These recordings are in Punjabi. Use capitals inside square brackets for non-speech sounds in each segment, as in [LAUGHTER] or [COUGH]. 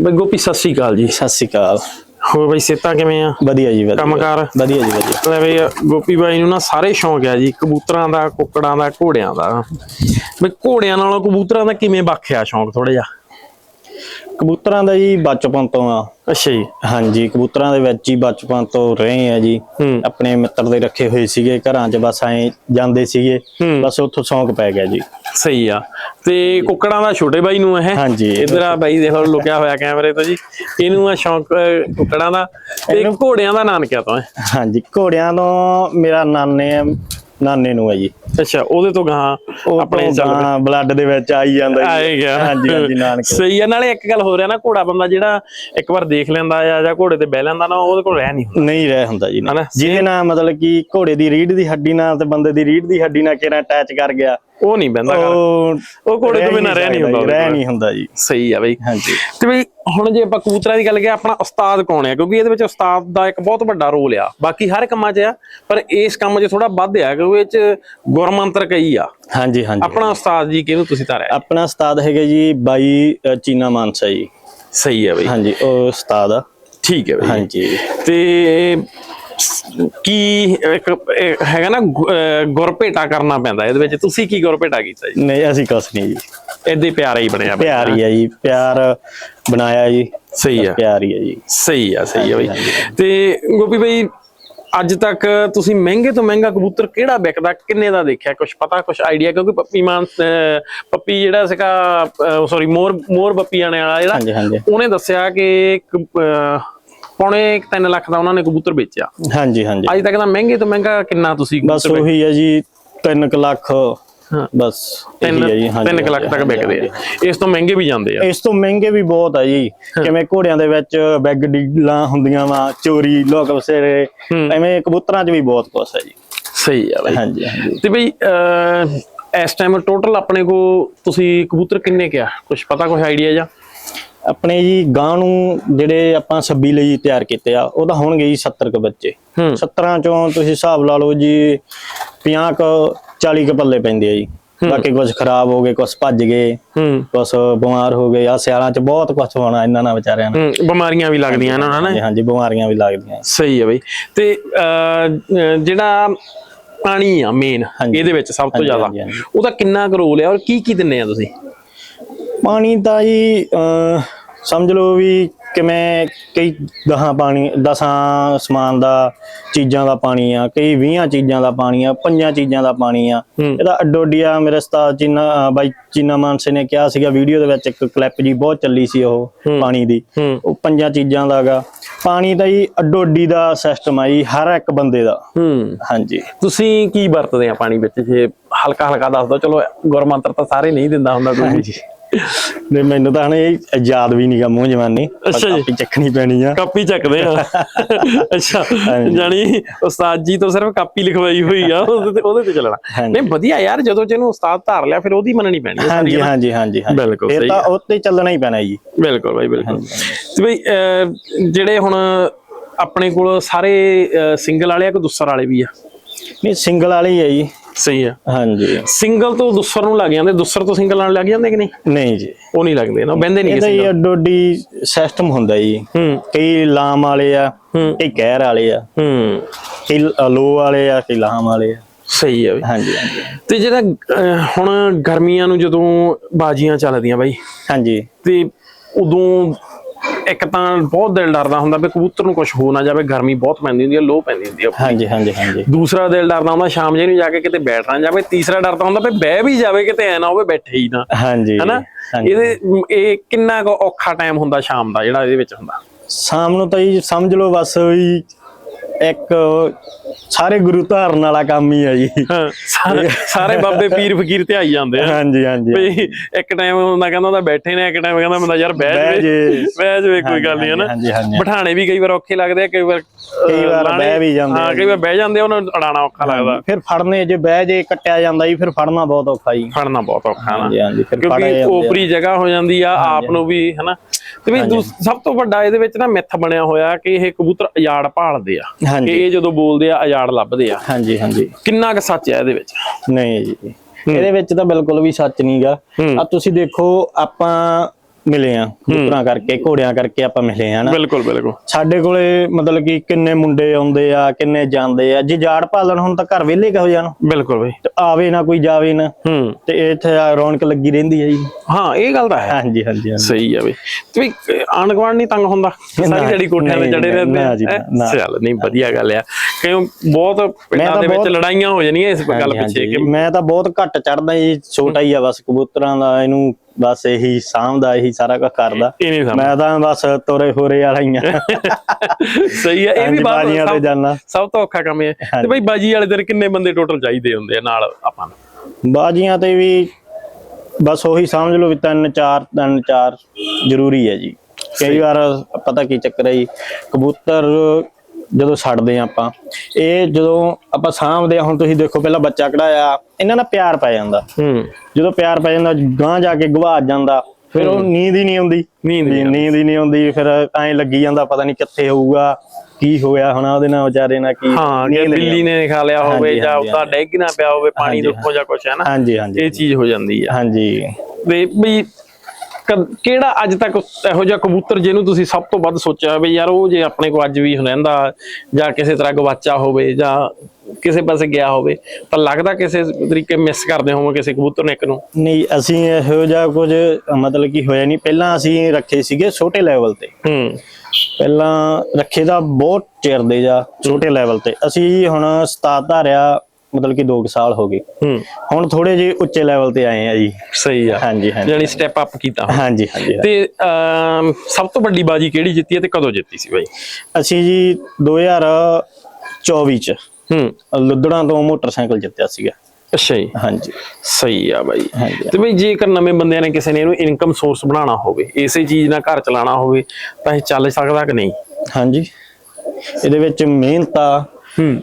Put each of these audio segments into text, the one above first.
ਬਈ ਗੋਪੀ ਸਤਿ ਸ਼੍ਰੀ ਅਕਾਲ ਜੀ। ਸਤਿ ਸ਼੍ਰੀ ਅਕਾਲ। ਹੋਰ ਬਈ ਸਿਹਤਾਂ ਕਿਵੇਂ ਆ? ਵਧੀਆ ਜੀ ਵਧੀਆ। ਕੰਮਕਾਰ? ਵਧੀਆ ਜੀ ਵਧੀਆ। ਲੈ ਬਈ ਗੋਪੀ ਬਾਈ ਨੂੰ ਨਾ ਸਾਰੇ ਸ਼ੌਂਕ ਆ ਜੀ ਕਬੂਤਰਾਂ ਦਾ ਕੁੱਕੜਾਂ ਦਾ ਘੋੜਿਆਂ ਦਾ। ਬਈ ਘੋੜਿਆਂ ਨਾਲੋਂ ਕਬੂਤਰਾਂ ਦਾ ਕਿਵੇਂ ਬਾਖਿਆ ਸ਼ੌਂਕ ਥੋੜਾ ਜਿਹਾ? ਕਬੂਤਰਾਂ ਦਾ ਜੀ ਬਚਪਨ ਤੋਂ ਆ। ਅੱਛਾ ਜੀ। ਹਾਂਜੀ ਕਬੂਤਰਾਂ ਦੇ ਵਿੱਚ ਹੀ ਬਚਪਨ ਤੋਂ ਰਹੇ ਆ ਜੀ। ਹੂੰ। ਆਪਣੇ ਮਿੱਤਰ ਦੇ ਰੱਖੇ ਹੋਏ ਸੀਗੇ ਘਰਾਂ 'ਚ ਬਸ ਐ ਜਾਂਦੇ ਸੀਗੇ। ਹੂੰ। ਬਸ ਉੱਥੋਂ ਸ਼ੌਂਕ ਪੈ ਗਿਆ ਜੀ। ਸਹੀ ਆ। ਤੇ ਕੁੱਕੜਾਂ ਦਾ ਛੋਟੇ ਬਾਈ ਨੂੰ ਹੈ। ਹਾਂਜੀ। ਇਧਰ ਆ ਬਾਈ ਦੇਖੋ ਲੁਕਿਆ ਹੋਇਆ ਕੈਮਰੇ ਤੋਂ ਜੀ। ਇਹਨੂੰ ਆ ਸ਼ੌਂਕ ਅਹ, ਕੁੱਕੜਾਂ ਦਾ। ਤੇ ਘੋੜਿਆਂ ਦਾ ਨਾਨਕਿਆ ਤੋਂ ਹੈ। ਹਾਂਜੀ ਘੋੜਿਆਂ ਤੋਂ ਮੇਰਾ ਨਾਨੇ ਨਾਨੇ ਨੂੰ ਹੈ ਜੀ। ਅੱਛਾ ਉਹਦੇ ਤੋਂ ਗਾਂ ਆਪਣੇ ਚੱਲ ਬਲੱਡ ਦੇ ਵਿੱਚ ਆਈ ਜਾਂਦਾ ਜੀ। ਆਏ ਗਿਆ। ਹਾਂਜੀ ਹਾਂਜੀ ਨਾਨਕ। ਸਹੀ ਆ ਨਾਲੇ ਇੱਕ ਗੱਲ ਹੋ ਰਿਹਾ ਨਾ ਘੋੜਾ ਬੰਦਾ ਜਿਹੜਾ ਇੱਕ ਵਾਰ ਦੇਖ ਲੈਂਦਾ ਆ ਜਾਂ ਘੋੜੇ ਤੇ ਬਹਿ ਲੈਂਦਾ ਨਾ ਉਹਦੇ ਕੋਲ ਰਹਿ ਨਹੀਂ ਹੁੰਦਾ। ਨਹੀਂ ਰਹਿ ਹੁੰਦਾ ਜੀ? ਜਿਹਦੇ ਨਾਲ ਮਤਲਬ ਕਿ ਘੋੜੇ ਦੀ ਰੀੜ ਦੀ ਹੱਡੀ ਨਾਲ ਤੇ ਬੰਦੇ ਦੀ ਰੀੜ ਦੀ ਹੱਡੀ ਨਾਲ ਕਿਹੜਾ ਅਟੈਚ ਕਰ ਗਿਆ। ਉਹ ਨਹੀਂ ਘਰ। ਉਹ ਘੋੜੇ ਤੋਂ ਬਿਨਾਂ ਰਹਿ ਨਹੀਂ ਹੁੰਦਾ ਰਹਿ। ਨਹੀਂ ਹੁੰਦਾ ਜੀ। ਸਹੀ ਆ ਬਈ। ਹਾਂਜੀ। ਤੇ ਬਈ ਹੁਣ ਜੇ ਆਪਾਂ ਕਬੂਤਰਾਂ ਦੀ ਗੱਲ ਕਰੀਏ ਆਪਣਾ ਉਸਤਾਦ ਕੌਣ ਹੈ ਕਿਉਂਕਿ ਇਹਦੇ ਵਿੱਚ ਉਸਤਾਦ ਦਾ ਇੱਕ ਬਹੁਤ ਵੱਡਾ ਰੋਲ ਆ। ਬਾਕੀ ਹਰ ਕੰਮਾਂ 'ਚ ਆ ਪਰ ਇਸ ਕੰਮ 'ਚ ਥੋੜਾ ਵੱਧ ਆ ਕਿਉਂਕਿ ਇਹ 'ਚ ਗੁਰਮੰਤਰ ਕਈ ਆ। ਹਾਂਜੀ ਹਾਂਜੀ। ਆਪਣਾ ਉਸਤਾਦ ਜੀ ਕਿਹਨੂੰ ਤੁਸੀਂ ਤਾਰਿਆ ਆਪਣਾ ਉਸਤਾਦ ਹੈਗੇ ਜੀ ਬਾਈ ਚੀਨਾ ਮਾਨਸਾ ਜੀ। ਸਹੀ ਹੈ ਬਈ। ਹਾਂਜੀ ਉਹ ਉਸਤਾਦ ਆ। ਠੀਕ ਹੈ ਬਈ। ਹਾਂਜੀ। ਤੇ ਕੀ ਇੱਕ ਇਹ ਹੈਗਾ ਨਾ ਗੁ- ਅਹ ਗੁਰਭੇਟਾ ਕਰਨਾ ਪੈਂਦਾ ਇਹਦੇ ਵਿੱਚ ਤੁਸੀਂ ਕੀ ਗੁਰਭੇਟਾ ਕੀਤਾ ਜੀ? ਨਹੀਂ ਅਸੀਂ ਕੁਛ ਨਹੀਂ ਜੀ। ਏਦੇ ਪਿਆਰਾ ਹੀ ਬਣਿਆ। ਪਿਆਰ ਹੀ ਆ ਜੀ ਪਿਆਰ ਬਣਾਇਆ ਜੀ। ਸਹੀ ਆ। ਪਿਆਰ ਹੀ ਆ ਜੀ। ਸਹੀ ਆ ਸਹੀ ਆ ਬਈ। ਤੇ ਗੋਪੀ ਬਈ ਅੱਜ ਤੱਕ ਤੁਸੀਂ ਮਹਿੰਗੇ ਤੋਂ ਮਹਿੰਗਾ ਕਬੂਤਰ ਕਿਹੜਾ ਵਿਕਦਾ ਕਿੰਨੇ ਦਾ ਦੇਖਿਆ? ਕੁਝ ਪਤਾ ਕੁਝ ਆਈਡੀਆ? ਕਿਉਂਕਿ ਪੱਪੀ ਮਾਨ ਅਹ ਪੱਪੀ ਜਿਹੜਾ ਸੀਗਾ ਸੌਰੀ ਮੋਰ ਮੋਰ ਪੱਪੀ ਆਣੇ ਵਾਲਾ ਜਿਹੜਾ ਹਾਂਜੀ ਹਾਂਜੀ। ਉਹਨੇ ਦੱਸਿਆ ਕਿ ਅਹ, ਪੌਣੇ 3 ਲੱਖ ਦਾ ਉਹਨਾਂ ਨੇ ਕਬੂਤਰ ਵੇਚਿਆ। ਹਾਂਜੀ ਹਾਂਜੀ। ਅੱਜ ਤੱਕ ਦਾ ਮਹਿੰਗੇ ਤੋਂ ਮਹਿੰਗਾ ਕਿੰਨਾ ਤੁਸੀਂ ਬਸ ਉਹੀ ਆ ਜੀ 3 ਲੱਖ ਹਾਂ। ਬਸ ਆ ਤਿੰਨ ਹਾਂਜੀ 3 ਲੱਖ ਤੱਕ ਵਿਕਦੇ ਆ। ਇਸ ਤੋਂ ਮਹਿੰਗੇ ਵੀ ਜਾਂਦੇ ਆ। ਇਸ ਤੋਂ ਮਹਿੰਗੇ ਵੀ ਬਹੁਤ ਆ ਜੀ। ਕਿਵੇਂ ਘੋੜਿਆਂ ਦੇ ਵਿੱਚ ਬੈਗ ਡੀਲਾਂ ਹੁੰਦੀਆਂ ਵਾ ਚੋਰੀ ਲੋਕ ਵਸੇਰੇ ਹੂੰ। ਐਵੇਂ ਕਬੂਤਰਾਂ 'ਚ ਵੀ ਬਹੁਤ ਕੁਛ ਹੈ ਜੀ। ਸਹੀ ਆ ਬਾਈ। ਹਾਂਜੀ ਤੇ ਬਈ ਇਸ ਟਾਈਮ ਟੋਟਲ ਆਪਣੇ ਕੋ ਤੁਸੀਂ ਕਬੂਤਰ ਕਿੰਨੇ ਕਿਆ ਕੁਝ ਪਤਾ ਕੁਝ ਆਈਡੀਆ ਜਾਂ? ਆਪਣੇ ਜੀ ਗਾਂ ਨੂੰ ਜਿਹੜੇ ਆਪਾਂ 26 ਲਈ ਤਿਆਰ ਕੀਤੇ ਆ ਉਹਦਾ ਹੋਣਗੇ ਜੀ 70 ਕ ਬੱਚੇ। ਹੂੰ। 17 ਚੋਂ ਤੁਸੀਂ ਹਿਸਾਬ ਲਾ ਲਓ ਜੀ 50 ਕ 40 ਕ ਪੱਲੇ ਪੈਂਦੇ ਆ ਜੀ। ਬਾਕੀ ਕੁਝ ਖਰਾਬ ਹੋ ਗਏ ਕੁਝ ਭੱਜ ਗਏ ਹੂੰ। ਕੁਝ ਬਿਮਾਰ ਹੋ ਗਏ। ਆ ਸਿਆਲਾਂ 'ਚ ਬਹੁਤ ਕੁਝ ਹੋਣਾ ਇਹਨਾਂ ਨਾਲ ਵਿਚਾਰਿਆਂ ਨਾਲ। ਹੂੰ ਬਿਮਾਰੀਆਂ ਵੀ ਲੱਗਦੀਆਂ ਇਹਨਾਂ ਨਾਲ ਨਾ? ਹਾਂਜੀ ਹਾਂਜੀ ਬਿਮਾਰੀਆਂ ਵੀ ਲੱਗਦੀਆਂ। ਸਹੀ ਹੈ ਬਈ। ਤੇ ਜਿਹੜਾ ਪਾਣੀ ਆ ਮੇਨ ਹਾਂਜੀ। ਇਹਦੇ ਵਿੱਚ ਸਭ ਤੋਂ ਜ਼ਿਆਦਾ। ਉਹਦਾ ਕਿੰਨਾ ਕੁ ਰੋਲ ਹੈ ਔਰ ਕੀ ਕੀ ਦਿੰਨੇ ਆ ਤੁਸੀਂ? ਪਾਣੀ ਤਾਂ ਜੀ ਸਮਝ ਲਓ ਵੀ ਕਿਵੇਂ ਕਈ ਦਹਾਂ ਪਾਣੀ ਦਸਾਂ ਸਮਾਨ ਦਾ ਚੀਜ਼ਾਂ ਦਾ ਪਾਣੀ ਆ ਕਈ 20 ਚੀਜ਼ਾਂ ਦਾ ਪਾਣੀ ਆ ਪੰਜਾਂ ਚੀਜ਼ਾਂ ਦਾ ਪਾਣੀ ਆ। ਹੂੰ। ਇਹਦਾ ਅੱਡੋ ਅੱਡੀਆ ਮੇਰੇ ਉਸਤਾਦ ਚੀਨਾ ਬਾਈ ਚੀਨਾ ਮਾਨਸੇ ਨੇ ਕਿਹਾ ਸੀਗਾ ਵੀਡੀਓ ਦੇ ਵਿੱਚ ਇੱਕ ਕਲਿੱਪ ਜੀ ਬਹੁਤ ਚੱਲੀ ਸੀ ਉਹ ਹੂੰ। ਪਾਣੀ ਦੀ। ਹੂੰ। ਉਹ ਪੰਜਾਂ ਚੀਜ਼ਾਂ ਦਾ ਹੈਗਾ ਪਾਣੀ ਦਾ ਜੀ ਅੱਡੋ ਅੱਡੀ ਦਾ ਸਿਸਟਮ ਆ ਜੀ ਹਰ ਇੱਕ ਬੰਦੇ ਦਾ। ਹੂੰ। ਹਾਂਜੀ। ਤੁਸੀਂ ਕੀ ਵਰਤਦੇ ਆ ਪਾਣੀ ਵਿੱਚ? ਜੇ ਹਲਕਾ ਹਲਕਾ ਦੱਸ ਦਿਓ ਚਲੋ ਗੁਰਮੰਤਰ ਤਾਂ ਸਾਰੇ ਨਹੀਂ ਦਿੰਦਾ ਹੁੰਦਾ ਕੋਈ ਵੀ ਨੇ ਮੈਨੂੰ ਤਾਂ ਹਣ ਇਹ ਯਾਦ ਵੀ ਨਹੀਂਗਾ ਮੂੰਹ ਜਵਾਨੀ ਅੱਛਾ ਜੀ। ਚੱਕਣੀ ਪੈਣੀ ਆ ਕਾਪੀ ਚੱਕਦੇ ਆ ਅੱਛਾ। ਜਾਨੀ ਉਸਤਾਦ ਜੀ ਤੋਂ ਸਿਰਫ ਕਾਪੀ ਲਿਖਵਾਈ ਹੋਈ ਆ ਉਹਦੇ ਤੇ ਚੱਲਣਾ। ਨਹੀਂ ਵਧੀਆ ਯਾਰ ਜਦੋਂ ਜਿਹਨੂੰ ਉਸਤਾਦ ਧਾਰ ਲਿਆ ਫਿਰ ਉਹਦੀ ਮੰਨਣੀ ਪੈਣੀ ਹਾਂਜੀ? ਹਾਂਜੀ ਹਾਂਜੀ ਬਿਲਕੁਲ ਸਹੀ ਤਾਂ ਆ। ਉੱਤੇ ਚੱਲਣਾ ਹੀ ਪੈਣਾ ਜੀ ਬਿਲਕੁਲ ਬਾਈ ਬਿਲਕੁਲ ਤੇ ਬਈ ਜਿਹੜੇ ਹੁਣ ਆਪਣੇ ਕੋਲ ਸਾਰੇ ਸਿੰਗਲ ਵਾਲੇ ਆ ਕਿ ਦੁਸਰ ਵਾਲੇ ਵੀ ਆ ਨਹੀਂ ਸਿੰਗਲ ਵਾਲੇ ਹੀ ਹੈ ਜੀ ਸਹੀ ਆ। ਹਾਂਜੀ। ਸਿੰਗਲ ਤੋਂ ਦੁਸਰ ਨੂੰ ਲੱਗ ਜਾਂਦੇ ਦੁਸਰ ਤੋਂ ਸਿੰਗਲ ਨਾਲ ਲੱਗ ਜਾਂਦੇ ਕਿ ਨਹੀਂ? ਨਹੀਂ ਜੀ। ਉਹ ਨਹੀਂ ਲੱਗਦੇ ਨਾ ਬਹਿੰਦੇ ਨਹੀਂ ਇਹਦਾ ਕਿਸੇ ਹੀ ਅੱਡੋਡੀ ਸਿਸਟਮ ਹੁੰਦਾ ਜੀ। ਹੂੰ। ਕਈ ਲਾਮ ਵਾਲੇ ਆ ਹੂੰ। ਕਈ ਕਹਿਰ ਵਾਲੇ ਆ ਹੂੰ। ਕਈ ਲੋ ਵਾਲੇ ਆ ਕਈ ਲਾਮ ਵਾਲੇ ਆ। ਸਹੀ ਆ ਬਈ ਹਾਂਜੀ ਹਾਂਜੀ। ਤੇ ਜਿਹੜਾ ਹੁਣ ਗਰਮੀਆਂ ਨੂੰ ਜਦੋਂ ਬਾਜੀਆਂ ਚੱਲਦੀਆਂ ਬਾਈ ਹਾਂਜੀ। ਤੇ ਉਦੋਂ ਇੱਕ ਤਾਂ ਬਹੁਤ ਦਿਲ ਡਰਦਾ ਹੁੰਦਾ ਵੀ ਕਬੂਤਰ ਨੂੰ ਕੁਝ ਹੋ ਨਾ ਜਾਵੇ ਗਰਮੀ ਬਹੁਤ ਪੈਂਦੀ ਹੁੰਦੀ ਹੈ ਲੋ ਪੈਂਦੀ ਹੁੰਦੀ ਹੈ ਹਾਂਜੀ ਹਾਂਜੀ ਹਾਂਜੀ। ਦੂਸਰਾ ਦਿਲ ਡਰਦਾ ਹੁੰਦਾ ਸ਼ਾਮ ਜੇ ਨੂੰ ਜਾ ਕੇ ਕਿਤੇ ਬੈਠ ਨਾ ਜਾਵੇ ਤੀਸਰਾ ਡਰਦਾ ਹੁੰਦਾ ਵੀ ਬਹਿ ਵੀ ਜਾਵੇ ਕਿਤੇ ਐ ਨਾ ਹੋਵੇ ਬੈਠੇ ਹੀ ਨਾ। ਹਾਂਜੀ ਹਨਾ। ਇਹਦੇ ਇਹ ਕਿੰਨਾ ਕੁ ਔਖਾ ਟਾਈਮ ਹੁੰਦਾ ਸ਼ਾਮ ਦਾ ਜਿਹੜਾ ਇਹਦੇ ਵਿੱਚ ਹੁੰਦਾ? ਸ਼ਾਮ ਨੂੰ ਤਾਂ ਜੀ ਸਮਝ ਲਓ ਬਸ ਵੀ ਇੱਕ ਸਾਰੇ ਗੁਰੂ ਧਾਰਨ ਵਾਲਾ ਕੰਮ ਹੀ ਆ ਜੀ। ਸਾਰੇ ਸਾਰੇ ਬਾਬੇ ਪੀਰ ਫਕੀਰ ਤੇ ਆਈ ਜਾਂਦੇ ਆ। ਹਾਂਜੀ ਹਾਂਜੀ। ਵੀ ਇੱਕ ਟਾਈਮ ਹੁੰਦਾ ਕਹਿੰਦਾ ਹੁੰਦਾ ਬੈਠੇ ਨੇ ਇੱਕ ਟਾਈਮ ਕਹਿੰਦਾ ਬੰਦਾ ਯਾਰ ਬਹਿ ਜੇ। ਬਹਿ ਜਾਵੇ। ਕੋਈ ਗੱਲ ਨਹੀਂ ਹੈ ਨਾ ਬਿਠਾਣੇ ਵੀ ਕਈ ਵਾਰ ਔਖੇ ਲੱਗਦੇ ਆ ਕਈ ਵਾਰ ਕਈ ਵਾਰ ਬਹਿ ਵੀ ਜਾਂਦੇ ਹਾਂ ਕਈ ਵਾਰ ਬਹਿ ਜਾਂਦੇ ਉਹਨਾਂ ਨੂੰ ਅੜਾਣਾ ਔਖਾ ਲੱਗਦਾ। ਫਿਰ ਫੜਨੇ ਜੇ ਬਹਿ ਜੇ ਕੱਟਿਆ ਜਾਂਦਾ ਜੀ ਫਿਰ ਫੜਨਾ ਬਹੁਤ ਔਖਾ ਜੀ। ਫੜਨਾ ਬਹੁਤ ਔਖਾ ਨਾ ਹਾਂਜੀ ਹਾਂਜੀ ਫਿਰ ਫੜੇ ਕਿਉਂਕਿ। ਓਪਰੀ ਜਗ੍ਹਾ ਹੋ ਜਾਂਦੀ ਆ ਆਪ ਨੂੰ ਵੀ ਹਨਾ? ਤੇ ਵੀ ਸਭ ਤੋਂ ਵੱਡਾ ਇਹਦੇ ਵਿੱਚ ਨਾ ਮਿੱਥ ਬਣਿਆ ਹੋਇਆ ਕਿ ਇਹ ਕਬੂਤਰ ਅਜਾੜ ਭਾਲਦੇ ਆ। ਕਿ ਇਹ ਜਦੋਂ ਬੋਲਦੇ ਆ ਅਜਾੜ ਲੱਭਦੇ ਆ। ਹਾਂਜੀ ਹਾਂਜੀ। ਕਿੰਨਾ ਕੁ ਸੱਚ ਹੈ ਇਹਦੇ ਵਿੱਚ? ਨਹੀਂ ਜੀ। ਇਹਦੇ ਵਿੱਚ ਤਾਂ ਬਿਲਕੁਲ ਵੀ ਸੱਚ ਨਹੀਂਗਾ। ਆ ਤੁਸੀਂ ਦੇਖੋ ਆਪਾਂ ਮਿਲੇ ਆ। ਕਬੂਤਰਾਂ ਕਰਕੇ ਘੋੜਿਆਂ ਕਰਕੇ ਆਪਾਂ ਮਿਲੇ ਆ ਨਾ ਬਿਲਕੁਲ ਬਿਲਕੁਲ। ਸਾਡੇ ਕੋਲੇ ਮਤਲਬ ਕਿ ਕਿੰਨੇ ਮੁੰਡੇ ਆਉਂਦੇ ਆ ਕਿੰਨੇ ਜਾਂਦੇ ਆ। ਜੇ ਜਾੜ ਭਾਲਣ ਹੁਣ ਤਾਂ ਘਰ ਵਿਹਲੇ ਕਹੋ ਜਾਣ ਬਿਲਕੁਲ ਬਈ। ਆਵੇ ਨਾ ਕੋਈ ਜਾਵੇ ਨਾ। ਹੂੰ। ਤੇ ਇੱਥੇ ਰੌਣਕ ਲੱਗੀ ਰਹਿੰਦੀ ਹੈ ਜੀ। ਹਾਂ ਇਹ ਗੱਲ ਤਾਂ ਹੈ। ਹਾਂਜੀ ਹਾਂਜੀ ਸਹੀ ਆ ਬਈ। ਤੇ ਵੀ ਗੁਆਂਢ ਨਹੀਂ ਤੰਗ ਹੁੰਦਾ? ਸਾਰੀ ਨਾ, ਜਿਹੜੀ ਕੋਠਿਆਂ ਨਹੀਂ, ਜੜੇ ਰਹਿੰਦੇ ਨਾ ਜੀ। ਚੱਲ ਨਹੀਂ ਵਧੀਆ ਗੱਲ ਆ। ਕਿਉਂ ਬਹੁਤ ਪਿੰਡਾਂ ਦੇ ਵਿੱਚ ਲੜਾਈਆਂ ਹੋ ਜਾਣੀਆਂ ਇਸ ਗੱਲ ਪਿੱਛੇ। ਕਿ ਮੈਂ ਤਾਂ ਬਹੁਤ ਘੱਟ ਚੜਦਾ ਜੀ ਛੋਟਾ ਹੀ ਆ ਬਸ ਕਬੂਤਰਾਂ ਦਾ ਇਹਨੂੰ ਬਸ ਇਹੀ ਸਾਂਭਦਾ ਇਹੀ ਸਾਰਾ ਕੁਝ ਕਰਦਾ। ਮੈਂ ਤਾਂ ਬਸ ਤੋਰੇ ਹੋਰੇ ਵਾਲਾ ਹੀ ਆ। [LAUGHS] ਸਹੀ ਆ ਇਹ ਵੀ ਬਾਜ਼ੀਆਂ ਤੇ ਜਾਨਾ। ਸਭ ਤੋਂ ਔਖਾ ਕੰਮ ਹੈ ਤੇ। ਬਈ ਬਾਜੀ ਵਾਲੇ ਦਿਨ ਕਿੰਨੇ ਬੰਦੇ ਟੋਟਲ ਚਾਹੀਦੇ ਹੁੰਦੇ ਆ ਨਾਲ ਆਪਾਂ ਨੂੰ? ਬਾਜੀਆਂ ਤੇ ਵੀ ਬਸ ਉਹੀ ਸਮਝ ਲਓ ਵੀ ਤਿੰਨ ਚਾਰ ਤਿੰਨ ਚਾਰ ਜ਼ਰੂਰੀ ਹੈ ਜੀ। ਕਈ ਵਾਰ ਪਤਾ ਕੀ ਚੱਕਰ ਹੈ ਜੀ ਕਬੂਤਰ ਜਦੋਂ ਛੱਡਦੇ ਆ ਆਪਾਂ ਇਹ ਜਦੋਂ ਆਪਾਂ ਆ ਹੁਣ ਤੁਸੀਂ ਦੇਖੋ ਪਹਿਲਾਂ ਬੱਚਾ ਕਢਾਇਆ ਇਹਨਾਂ ਨਾਲ ਪਿਆਰ ਪੈ ਜਾਂਦਾ। ਹੂੰ। ਜਦੋਂ ਪਿਆਰ ਪੈ ਜਾਂਦਾ ਗਾਂ ਜਾ ਕੇ ਗਵਾਚ ਜਾਂਦਾ ਫਿਰ ਉਹ ਨੀਂਦ ਹੀ ਨਹੀਂ ਆਉਂਦੀ। ਨੀਂਦ ਵੀ ਨੀਂਦ ਹੀ ਨਹੀਂ ਆਉਂਦੀ ਫਿਰ ਐਂ ਲੱਗੀ ਜਾਂਦਾ ਪਤਾ ਨਹੀਂ ਕਿੱਥੇ ਹੋਊਗਾ ਕੀ ਹੋਇਆ ਹੋਣਾ ਉਹਦੇ ਨਾਲ ਵਿਚਾਰੇ ਨਾਲ ਕੀ ਹਾਂ ਨਹੀਂ ਬਿੱਲੀ ਨੇ ਖਾ ਲਿਆ ਹੋਵੇ ਜਾਂ ਉਹਦਾ ਡੈਗ ਨਾ ਪਿਆ ਹੋਵੇ ਪਾਣੀ ਦੇ ਉੱਪਰ ਜਾਂ ਕੁਛ ਹੈ ਨਾ? ਹਾਂਜੀ ਹਾਂਜੀ। ਇਹ ਚੀਜ਼ ਹੋ ਜਾਂਦੀ ਆ। ਹਾਂਜੀ। ਬਈ ਕਦ- ਕਿਹੜਾ ਅੱਜ ਤੱਕ ਇਹੋ ਜਿਹਾ ਕਬੂਤਰ ਜਿਹਨੂੰ ਤੁਸੀਂ ਸਭ ਤੋਂ ਵੱਧ ਸੋਚਿਆ ਵੀ ਯਾਰ ਉਹ ਜੇ ਆਪਣੇ ਕੋ ਅੱਜ ਵੀ ਰਹਿੰਦਾ ਜਾਂ ਕਿਸੇ ਤਰ੍ਹਾਂ ਗਵਾਚਾ ਹੋਵੇ ਜਾਂ ਕਿਸੇ ਪਾਸੇ ਗਿਆ ਹੋਵੇ ਤਾਂ ਲੱਗਦਾ ਕਿਸੇ ਤਰੀਕੇ ਮਿਸ ਕਰਦੇ ਹੋਵੋ ਕਿਸੇ ਕਬੂਤਰ ਨੇ ਇੱਕ ਨੂੰ? ਨਹੀਂ ਅਸੀਂ ਇਹੋ ਜਿਹਾ ਕੁਝ ਮਤਲਬ ਕਿ ਹੋਇਆ ਨਹੀਂ। ਪਹਿਲਾਂ ਅਸੀਂ ਰੱਖੇ ਸੀਗੇ ਛੋਟੇ ਲੈਵਲ ਤੇ। ਹੂੰ। ਪਹਿਲਾਂ ਰੱਖੇ ਦਾ ਬਹੁਤ ਚਿਰ ਦੇ ਜਾ ਛੋਟੇ ਲੈਵਲ ਤੇ। ਅਸੀਂ ਹੁਣ ਸਤਾਤ ਧਾਰਿਆ ਮਤਲਬ ਕਿ 2 ਸਾਲ ਹੋ ਗਏ। ਹੂੰ। ਹੁਣ ਥੋੜੇ ਜਿਹੇ ਉੱਚੇ ਲੈਵਲ ਤੇ ਆਏ ਆ ਜੀ। ਸਹੀ ਆ। ਹਾਂਜੀ ਹਾਂਜੀ। ਯਾਨੀ ਸਟੈਪ ਅਪ ਕੀਤਾ। ਹਾਂਜੀ ਹਾਂਜੀ ਤੇ ਸਭ ਤੋਂ ਵੱਡੀ ਬਾਜੀ ਕਿਹੜੀ ਜਿੱਤੀ ਹੈ ਤੇ ਕਦੋਂ ਜਿੱਤੀ ਸੀ ਬਾਈ? ਅਸੀਂ ਜੀ 2024 ਚ ਹੂੰ। ਲੁੱਦੜਾਂ ਤੋਂ ਮੋਟਰਸਾਈਕਲ ਜਿੱਤਿਆ ਸੀਗਾ। ਅੱਛਾ ਜੀ। ਹਾਂਜੀ। ਸਹੀ ਆ ਬਾਈ। ਹਾਂਜੀ ਤੇ ਬਈ ਜੇਕਰ ਨਵੇਂ ਬੰਦਿਆਂ ਨੇ ਕਿਸੇ ਨੇ ਇਹਨੂੰ ਇਨਕਮ ਸੋਰਸ ਬਣਾਉਣਾ ਹੋਵੇ ਇਸੇ ਚੀਜ਼ ਨਾਲ ਘਰ ਚਲਾਉਣਾ ਹੋਵੇ ਤਾਂ ਇਹ ਚੱਲ ਸਕਦਾ ਕਿ ਨਹੀਂ? ਹਾਂਜੀ। ਇਹਦੇ ਵਿੱਚ ਮਿਹਨਤ ਆ। ਹੂੰ।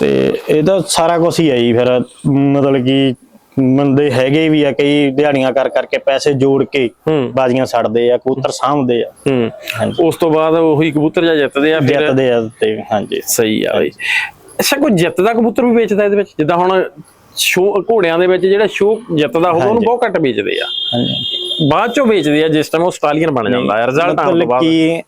ਤੇ ਇਹਦਾ ਸਾਰਾ ਕੁਝ ਹੀ ਹੈ ਜੀ ਫਿਰ ਮਤਲਬ ਕਿ ਬੰਦੇ ਹੈਗੇ ਵੀ ਆ ਕਈ ਦਿਹਾੜੀਆਂ ਕਰ ਕਰਕੇ ਪੈਸੇ ਜੋੜ ਕੇ ਬਾਜ਼ੀਆਂ ਛੱਡਦੇ ਆ ਕਬੂਤਰ ਸਾਂਭਦੇ ਆ। ਉਸ ਤੋਂ ਬਾਅਦ ਉਹੀ ਕਬੂਤਰ ਜਾਂ ਜਿੱਤਦੇ ਆ ਫਿਰ? ਜਿੱਤਦੇ ਆ ਤੇ ਹਾਂਜੀ। ਸਹੀ ਆ ਬਈ। ਅੱਛਾ ਕੋਈ ਜਿੱਤਦਾ ਕਬੂਤਰ ਵੀ ਵੇਚਦਾ ਇਹਦੇ ਵਿੱਚ? ਜਿੱਦਾਂ ਹੁਣ ਸ਼ੋ ਘੋੜਿਆਂ ਦੇ ਵਿੱਚ ਜਿਹੜਾ ਸ਼ੋ ਜਿੱਤਦਾ ਹੋਵੇ ਉਹਨੂੰ। ਬਹੁਤ ਘੱਟ ਵੇਚਦੇ ਆ। ਹਾਂਜੀ। ਬਾਅਦ ਚੋਂ ਵੇਚਦੇ ਆ ਜਿਸ ਟਾਈਮ ਉਹ ਆਸਟ੍ਰੇਲੀਅਨ ਬਣ ਜਾਂਦਾ ਹੈ ਰਿਜ਼ਲਟ ਆਉਣ ਤੋਂ ਬਾਅਦ। ਕਿ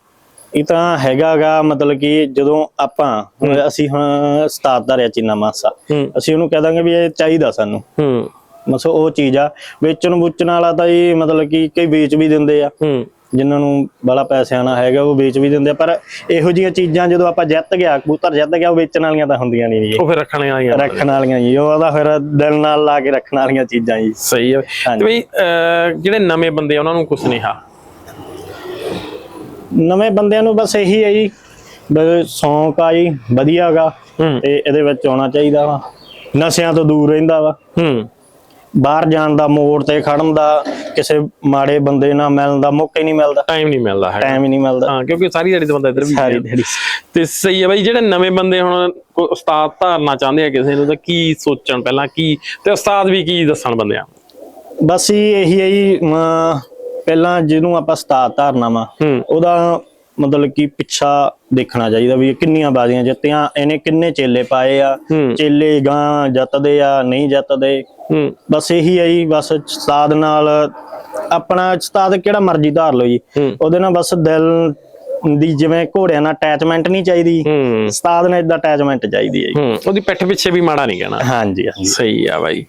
ਇਹ ਤਾਂ ਹੈਗਾਗਾ ਮਤਲਬ ਕਿ ਜਦੋਂ ਆਪਾਂ ਅਸੀਂ ਹੁਣ ਸਤਾਤ ਦਾ ਰਿਆ ਚੀਨਾ ਮਾਸਾ ਅਸੀਂ ਉਹਨੂੰ ਕਹਿ ਦਾਂਗੇ ਵੀ ਇਹ ਚਾਹੀਦਾ ਸਾਨੂੰ। ਹੂੰ। ਮਸੋ ਉਹ ਚੀਜ਼ ਆ ਵੇਚਣ ਵੁਚਣ ਵਾਲਾ ਤਾਂ ਇਹ ਮਤਲਬ ਕਿ ਕਈ ਵੇਚ ਵੀ ਦਿੰਦੇ ਆ। ਹੂੰ। ਜਿਨ੍ਹਾਂ ਨੂੰ ਬੜਾ ਪੈਸਿਆਂ ਨਾਲ ਹੈਗਾ ਉਹ ਵੇਚ ਵੀ ਦਿੰਦੇ ਆ। ਪਰ ਇਹੋ ਜਿਹੀਆਂ ਚੀਜ਼ਾਂ ਜਦੋਂ ਆਪਾਂ ਜਿੱਤ ਗਿਆ ਕਬੂਤਰ ਜਿੱਤ ਗਿਆ ਉਹ ਵੇਚਣ ਵਾਲੀਆਂ ਤਾਂ ਹੁੰਦੀਆਂ ਨਹੀਂ ਜੀ। ਉਹ ਫਿਰ ਰੱਖਣੇ ਆਈਆਂ ਰੱਖਣ ਵਾਲੀਆਂ ਜੀ ਉਹ ਉਹਦਾ ਫਿਰ ਦਿਲ ਨਾਲ ਲਾ ਕੇ ਰੱਖਣ ਵਾਲੀਆਂ ਚੀਜ਼ਾਂ ਜੀ। ਸਹੀ ਹੈ। ਤੇ ਬਈ ਜਿਹੜੇ ਨਵੇਂ ਬੰਦੇ ਆ ਉਹਨਾਂ ਨੂੰ ਕੁਛ ਨਹੀਂ ਹਾ ਨਵੇਂ ਬੰਦਿਆਂ ਨੂੰ ਬਸ ਇਹੀ ਹੈ ਜੀ ਸ਼ੌਂਕ ਆ ਜੀ ਵਧੀਆਗਾ ਤੇ ਇਹਦੇ ਵਿੱਚ ਆਉਣਾ ਚਾਹੀਦਾ ਵਾ। ਨਸ਼ਿਆਂ ਤੋਂ ਦੂਰ ਰਹਿੰਦਾ ਵਾ। ਹੂੰ। ਬਾਹਰ ਜਾਣ ਦਾ ਮੋੜ ਤੇ ਖੜਨ ਦਾ ਕਿਸੇ ਮਾੜੇ ਬੰਦੇ ਨਾਲ ਮਿਲਣ ਦਾ ਮੌਕਾ ਹੀ ਨਹੀਂ ਮਿਲਦਾ। ਟਾਈਮ ਨਹੀਂ ਮਿਲਦਾ ਹੈ ਟਾਈਮ ਹੀ ਨਹੀਂ ਮਿਲਦਾ। ਹਾਂ ਕਿਉਂਕਿ ਸਾਰੀ ਦਿਹਾੜੀ ਤਾਂ ਬੰਦਾ ਇੱਧਰ ਵੀ ਸਾਰੀ। ਦਿਹਾੜੀ। ਤੇ ਸਹੀ ਹੈ ਬਈ ਜਿਹੜੇ ਨਵੇਂ ਬੰਦੇ ਹੁਣ ਉਸਤਾਦ ਧਾਰਨਾ ਚਾਹੁੰਦੇ ਆ ਕਿਸੇ ਨੂੰ ਤਾਂ ਕੀ ਸੋਚਣ ਪਹਿਲਾਂ ਕੀ ਤੇ ਉਸਤਾਦ ਵੀ ਕੀ ਦੱਸਣ ਬੰਦਿਆਂ ਬਸ ਇਹੀ ਹੈ ਜੀ ਪਹਿਲਾਂ ਜਿਹਨੂੰ ਆਪਾਂ ਸਤਾਤ ਧਾਰਨਾ ਵਾ ਉਹਦਾ ਮਤਲਬ ਕਿ ਪਿੱਛਾ ਦੇਖਣਾ ਚਾਹੀਦਾ ਵੀ ਕਿੰਨੀਆਂ ਬਾਜ਼ੀਆਂ ਜਿੱਤੀਆਂ ਇਹਨੇ ਕਿੰਨੇ ਚੇਲੇ ਪਾਏ ਆ ਚੇਲੇ ਗਾਂ ਜਿੱਤਦੇ ਆ ਨਹੀਂ ਜਿੱਤਦੇ। ਬਸ ਇਹੀ ਹੈ ਜੀ ਬਸ ਉਸਤਾਦ ਨਾਲ ਆਪਣਾ ਉਸਤਾਦ ਕਿਹੜਾ ਮਰਜ਼ੀ ਧਾਰ ਲਓ ਜੀ। ਉਹਦੇ ਨਾਲ ਬਸ ਦਿਲ ਦੀ ਜਿਵੇਂ ਘੋੜਿਆਂ ਨਾਲ ਅਟੈਚਮੈਂਟ ਨਹੀਂ ਚਾਹੀਦੀ। ਹੂੰ। ਉਸਤਾਦ ਨਾਲ ਇਦਾਂ ਅਟੈਚਮੈਂਟ ਚਾਹੀਦੀ ਹੈ ਜੀ। ਉਹਦੀ ਪਿੱਠ ਪਿੱਛੇ ਵੀ ਮਾੜਾ ਨਹੀਂ ਕਹਿਣਾ। ਹਾਂਜੀ ਹਾਂਜੀ। ਸਹੀ ਆ ਬਾਈ।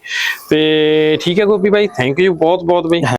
ਤੇ ਠੀਕ ਹੈ ਗੋਪੀ ਬਾਈ ਥੈਂਕ ਯੂ ਬਹੁਤ ਬਹੁਤ ਬਈ।